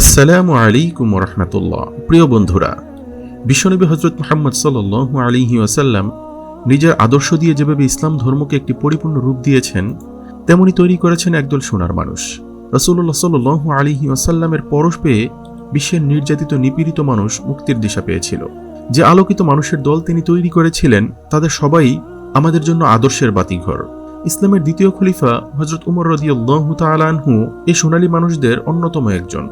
আসসালামু আলাইকুম রহমতুল্লাহ। প্রিয় বন্ধুরা, বিশ্বনবী হজরত মোহাম্মদ সাল আলিহি ওয়াসাল্লাম নিজের আদর্শ দিয়ে যেভাবে ইসলাম ধর্মকে একটি পরিপূর্ণ রূপ দিয়েছেন, তেমনি তৈরি করেছেন একদল সোনার মানুষ। রসুল্লাহ সাল আলিহি ওয়াসাল্লামের পরশ পেয়ে বিশ্বের নির্যাতিত, নিপীড়িত মানুষ মুক্তির দিশা পেয়েছিল। যে আলোকিত মানুষের দল তিনি তৈরি করেছিলেন, তাদের সবাই আমাদের জন্য আদর্শের বাতিঘর। ইসলামের দ্বিতীয় খলিফা হজরত উমর রদিয়াল্লাহ তালানহু এই সোনালী মানুষদের অন্যতম একজন।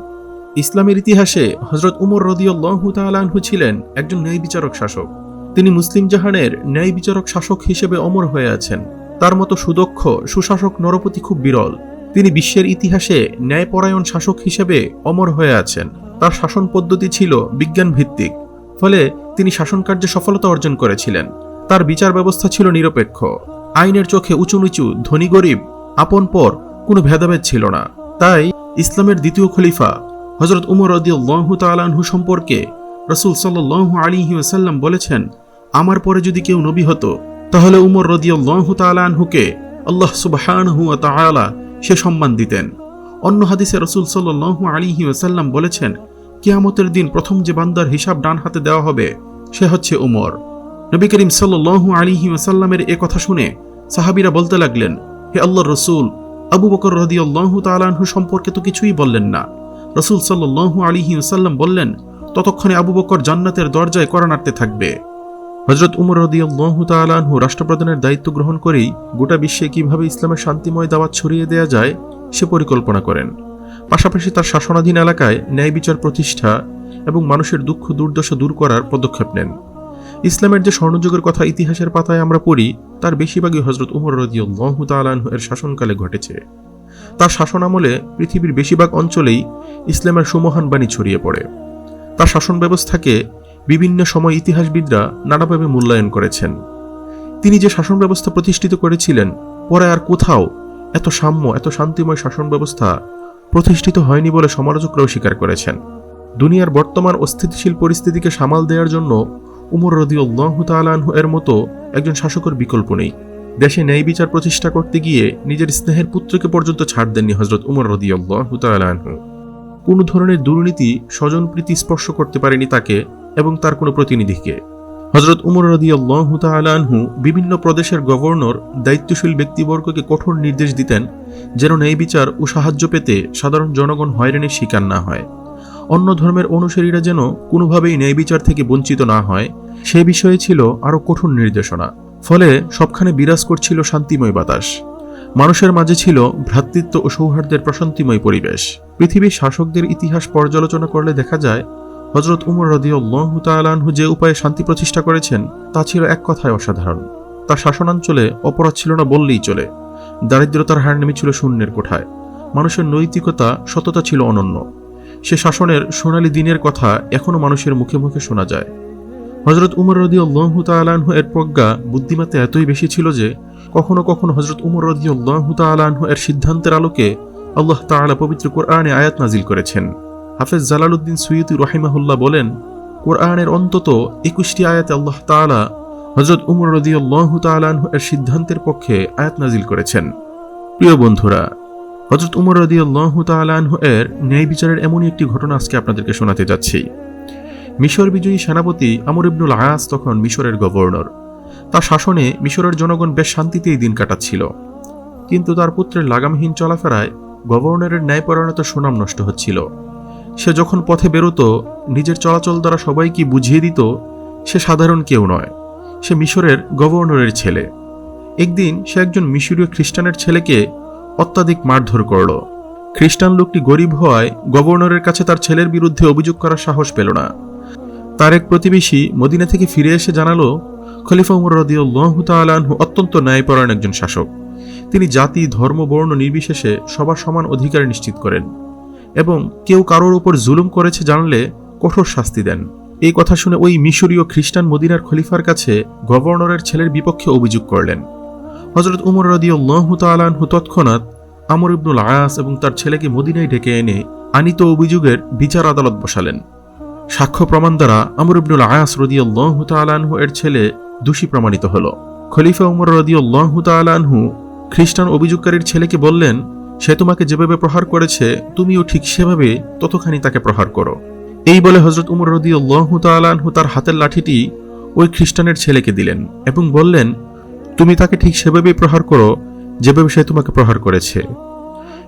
ইসলামের ইতিহাসে হজরত উমর রদিয়াল্লাহু তালানহু ছিলেন একজন ন্যায় বিচারক শাসক। তিনি মুসলিম জাহানের ন্যায় বিচারক শাসক হিসেবে অমর হয়ে আছেন। তার মতো সুদক্ষ, সুশাসক নরপতি খুব বিরল। তিনি বিশ্বের ইতিহাসে ন্যায়পরায়ণ শাসক হিসেবে অমর হয়ে আছেন। তার শাসন পদ্ধতি ছিল বিজ্ঞান ভিত্তিক ফলে তিনি শাসন কার্যে সফলতা অর্জন করেছিলেন। তার বিচার ব্যবস্থা ছিল নিরপেক্ষ। আইনের চোখে উঁচু নিচু, ধনী গরিব, আপন পর কোনো ভেদাভেদ ছিল না। তাই ইসলামের দ্বিতীয় খলিফা হজরত উমর রদিয়াল্লাহু তালাহু সম্পর্কে রসুল সাল্লাহ আলিহি ওসাল্লাম বলেছেন, আমার পরে যদি কেউ নবী হতো, তাহলে উমর রদিয়াল্লাহু তালাহুকে আল্লাহ তালা সে সম্মান দিতেন। অন্য হাদিসে রসুল সাল্লাহ আলিহি ওসাল্লাম বলেছেন, কিয়ামতের দিন প্রথম যে বান্দার হিসাব ডান হাতে দেওয়া হবে, সে হচ্ছে উমর। নবী করিম সাল্লাহ আলিহি ওসাল্লামের এ কথা শুনে সাহাবিরা বলতে লাগলেন, হে আল্লাহ রসুল, আবু বকর রদিয়াল্লাহু তালাহু সম্পর্কে তো কিছুই বললেন না। রসুল সাল্লু আলিহি সাল্লাম বললেন, ততক্ষণে আবু বকর জান্নাতের দরজায় করা নাড়তে থাকবে। হজরত উমর রদিয়াল্লাহু তালাহু রাষ্ট্রপ্রধানের দায়িত্ব গ্রহণ করেই গোটা বিশ্বে কীভাবে ইসলামের শান্তিময় দাওয়াত ছড়িয়ে দেয়া যায়, সে পরিকল্পনা করেন। পাশাপাশি তার শাসনাধীন এলাকায় ন্যায় বিচার প্রতিষ্ঠা এবং মানুষের দুঃখ, দুর্দশা দূর করার পদক্ষেপ নেন। ইসলামের যে স্বর্ণযুগের কথা ইতিহাসের পাতায় আমরা পড়ি, তার বেশিরভাগই হজরত উমর রদিয়াল্লাহু তালাহু এর শাসনকালে ঘটেছে। তার শাসনামলে পৃথিবীর বেশিরভাগ অঞ্চলেই ইসলামের সুমহান বাণী ছড়িয়ে পড়ে। তার শাসন ব্যবস্থাকে বিভিন্ন সময় ইতিহাসবিদরা নানাভাবে মূল্যায়ন করেছেন। তিনি যে শাসন ব্যবস্থা প্রতিষ্ঠিত করেছিলেন, পরে আর কোথাও এত সাম্য, এত শান্তিময় শাসন ব্যবস্থা প্রতিষ্ঠিত হয়নি বলে সমালোচকরাও স্বীকার করেছেন। দুনিয়ার বর্তমান অস্থিতিশীল পরিস্থিতিকে সামাল দেওয়ার জন্য উমর রদিউল্লাহ তালাহ এর মতো একজন শাসকের বিকল্প নেই। দেশে ন্যায় বিচার প্রতিষ্ঠা করতে গিয়ে নিজের স্নেহের পুত্রকে পর্যন্ত ছাড় দেননি হজরত উমর রদিয়াল্লাহু কোনো ধরনের দুর্নীতি স্বজন প্রীতি স্পর্শ করতে পারেনি তাকে এবং তার কোনো প্রতিনিধিকে। হজরত উমর রদিয়াল্লাহু তালাহু বিভিন্ন প্রদেশের গভর্নর, দায়িত্বশীল ব্যক্তিবর্গকে কঠোর নির্দেশ দিতেন যেন ন্যায় বিচার ও সাহায্য পেতে সাধারণ জনগণ হয়রানির শিকার না হয়। অন্য ধর্মের অনুসারীরা যেন কোনোভাবেই ন্যায় বিচার থেকে বঞ্চিত না হয়, সে বিষয়ে ছিল আরও কঠোর নির্দেশনা। ফলে সবখানে বিরাজ করছিল শান্তিময় বাতাস। মানুষের মাঝে ছিল ভ্রাতৃত্ব ও সৌহার্দ্যের প্রশান্তিময় পরিবেশ। পৃথিবীর শাসকদের ইতিহাস পর্যালোচনা করলে দেখা যায় হজরত উমর রদিউল্লাহ তালানহু যে উপায়ে শান্তি প্রতিষ্ঠা করেছেন, তা ছিল এক কথায় অসাধারণ। তার শাসনাঞ্চলে অপরাধ ছিল না বললেই চলে। দারিদ্রতার হার নেমেছিল শূন্যের কোঠায়। মানুষের নৈতিকতা, সততা ছিল অনন্য। সে শাসনের সোনালী দিনের কথা এখনও মানুষের মুখে মুখে শোনা যায়। হজরত উমর রদি আল্লাহ তালাহ এর প্রজ্ঞা বুদ্ধিমত্তা এতই বেশি ছিল যে কখনো কখনো হজরত উমর রদি আল্লাহ তালাহ এর সিদ্ধান্তের আলোকে আল্লাহ তালা পবিত্র কোরআনে আয়াত নাজিল করেছেন। হাফেজ জালালউদ্দিন সৈয়দুর রহিমাহুল্লাহ বলেন, কোরআনের অন্তত একুশটি আয়াতে আল্লাহ তালা হজরত উমর রদি আল্লাহ তালাহ এর সিদ্ধান্তের পক্ষে আয়াত নাজিল করেছেন। প্রিয় বন্ধুরা হজরত উমর রদি আল্লাহ তালাহ এর ন্যায় বিচারের এমনই একটি ঘটনা আজকে আপনাদেরকে শোনাতে যাচ্ছি। মিশর বিজয়ী সেনাপতি আমর ইবনুল আয়াস তখন মিশরের গভর্নর। তার শাসনে মিশরের জনগণ বেশ শান্তিতেই দিন কাটাচ্ছিল। কিন্তু তার পুত্রের লাগামহীন চলাফেরায় গভর্নরের ন্যায়পরায়ণতার সুনাম নষ্ট হচ্ছিল। সে যখন পথে বেরোত, নিজের চলাচল দ্বারা সবাইকে বুঝিয়ে দিত, সে সাধারণ কেউ নয়। সে মিশরের গভর্নরের ছেলে। একদিন সে একজন মিশরীয় খ্রিস্টানের ছেলেকে অত্যাধিক মারধর করল। খ্রিস্টান লোকটি গরিব হওয়ায় গভর্নরের কাছে তার ছেলের বিরুদ্ধে অভিযোগ করার সাহস পেল না। তার এক প্রতিবেশী মদিনা থেকে ফিরে এসে জানালো, খলিফা উমর রদিউল্লাহ অত্যন্ত ন্যায়পরায়ণ একজন শাসক। তিনি জাতি, ধর্ম, বর্ণ নির্বিশেষে সবার সমান অধিকার নিশ্চিত করেন এবং কেউ কারোর উপর জুলুম করেছে জানলে কঠোর শাস্তি দেন। এই কথা শুনে ওই মিশরীয় খ্রিস্টান মদিনার খলিফার কাছে গভর্নরের ছেলের বিপক্ষে অভিযোগ করলেন। হজরত উমর রদিউল্লাহ তালাহু তৎক্ষণাৎ আমর ইবনুল আয়াস এবং তার ছেলেকে মদিনায় ডেকে এনে আনিত অভিযোগের বিচার আদালত বসালেন। সাক্ষ্য প্রমাণ দ্বারা আমর ইবনুল আয়াস রদিয়াল্লাহু তালানহু এর ছেলে দোষী প্রমাণিত হল। খলিফা উমর রদিয়াল্লাহু তালানহু খ্রিস্টান অভিযোগকারীর ছেলেকে বললেন, সে তোমাকে যেভাবে প্রহার করেছে, তুমিও ঠিক সেভাবে ততখানি তাকে প্রহার করো। এই বলে হজরত উমর রদি আল্লাহ তালানহু তার হাতের লাঠিটি ওই খ্রিস্টানের ছেলেকে দিলেন এবং বললেন, তুমি তাকে ঠিক সেভাবেই প্রহার করো যেভাবে সে তোমাকে প্রহার করেছে।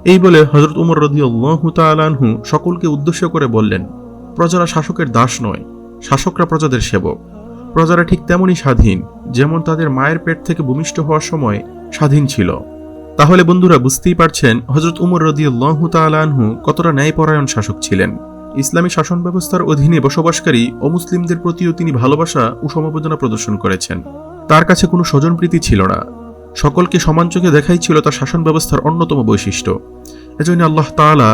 এই বলে হজরত উমর রদি আল্লাহ তালানহু সকলকে উদ্দেশ্য করে বললেন প্রজারা শাসকের দাস নয়, শাসকরা প্রজাদের সেবক। প্রজারা ঠিক তেমনই স্বাধীন, যেমন তাদের মায়ের পেট থেকে ভূমিষ্ঠ হওয়ার সময় স্বাধীন ছিল। তাহলে বন্ধুরা বুঝতেই পারছেন হজরত উমর রদিউল্লাহ তালানহু কতটা ন্যায়পরায়ণ শাসক ছিলেন। ইসলামী শাসন ব্যবস্থার অধীনে বসবাসকারী অমুসলিমদের প্রতিও তিনি ভালোবাসা ও সমবেদনা প্রদর্শন করেছেন। তার কাছে কোনো স্বজনপ্রীতি ছিল না। সকলকে সমান চোখে দেখাই ছিল তার শাসন ব্যবস্থার অন্যতম বৈশিষ্ট্য। এজন্য আল্লাহ তাআলা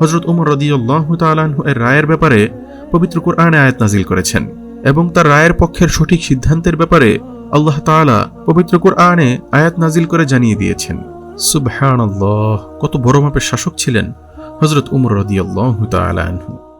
হজরত উমর রদিউল্লাহ তালাহু এর রায়ের ব্যাপারে পবিত্র কোরআনে আয়াত নাজিল করেছেন এবং তার রায়ের পক্ষের সঠিক সিদ্ধান্তের ব্যাপারে আল্লাহ তালা পবিত্র কোরআনে আয়াত নাজিল করে জানিয়ে দিয়েছেন। সুবহান কত বড় মাপের শাসক ছিলেন হজরত উমর রদিউল্লাহ তালাহু